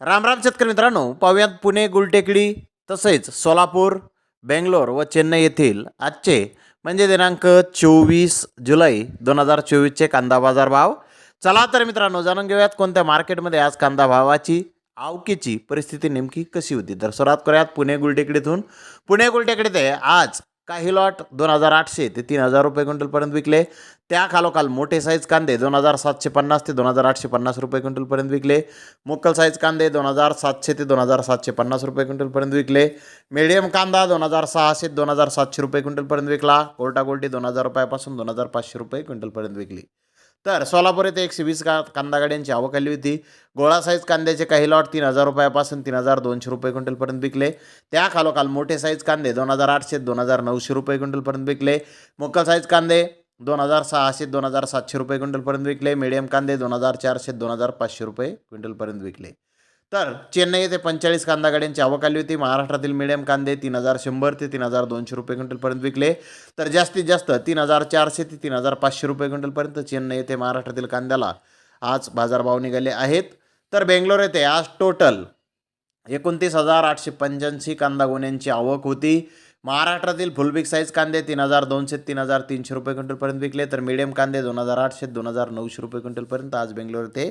राम राम शेतकरी मित्रांनो पाहुयात पुणे गुलटेकडी तसेच सोलापूर बेंगलोर व चेन्नई येथील आजचे म्हणजे दिनांक चोवीस जुलै दोन हजार चोवीसचे कांदा बाजार भाव. चला तर मित्रांनो जाणून घेऊयात कोणत्या मार्केटमध्ये आज कांदा भावाची आवकीची परिस्थिती नेमकी कशी होती. तर सुरुवात करूयात पुणे गुलटेकडीतून. पुणे गुलटेकडीत आहे. आज काही लॉट दोन हजार आठशे ते तीन हजार रुपये क्विंटलपर्यंत विकले. त्या खालोखाल मोठे साईज कांदे दोन हजार सातशे पन्नास ते दोन हजार आठशे पन्नास रुपये क्विंटलपर्यंत विकले. मुक्कल साईज कांदे दोन हजार सातशे ते दोन हजार सातशे पन्नास रुपये क्विंटलपर्यंत विकले. मीडियम कांदा दोन हजार सहाशे दोन हजार सातशे रुपये क्विंटलपर्यंत विकला. कोर्टा कोल्टी दोन हजार रुपयापासून दोन हजार पाचशे रुपये क्विंटलपर्यंत विकली. तर सोलापूर येथे एकशे वीस का कांदा गाड्यांची आवक आली होती. गोळा साईज कांद्याचे काही लॉट तीन हजार रुपयापासून तीन हजार दोनशे रुपये क्विंटलपर्यंत विकले. त्या खालोखाल मोठे साईज कांदे दोन हजार आठशे दोन हजार नऊशे रुपये क्विंटलपर्यंत विकले. मुक्कल साईज कांदे दोन हजार सहाशे दोन हजार सातशे रुपये क्विंटलपर्यंत विकले. मीडियम कांदे दोन हजार चारशे दोन हजार पाचशे रुपये क्विंटलपर्यंत विकले. तर चेन्नई येथे पंचेचाळीस कांदा गाड्यांची आवक आली होती. महाराष्ट्रातील मिडियम कांदे तीन हजार शंभर ते तीन हजार दोनशे रुपये क्विंटलपर्यंत विकले. तर जास्तीत जास्त तीन हजार चारशे ते तीन हजार पाचशे रुपये क्विंटलपर्यंत चेन्नई येथे महाराष्ट्रातील कांद्याला आज बाजारभाव निघाले आहेत. तर बेंगलोर येथे आज टोटल एकोणतीस हजार आठशे पंच्याऐंशी कांदा गोण्यांची आवक होती. महाराष्ट्रातील फुलबिग साईज कांदे तीन हजार दोनशे तीन हजार तीनशे रुपये क्विंटलपर्यंत विकले. तर मीडियम कांदे दोन हजार आठशे दोन हजार नऊशे रुपये क्विंटलपर्यंत आज बेंगलोर येथे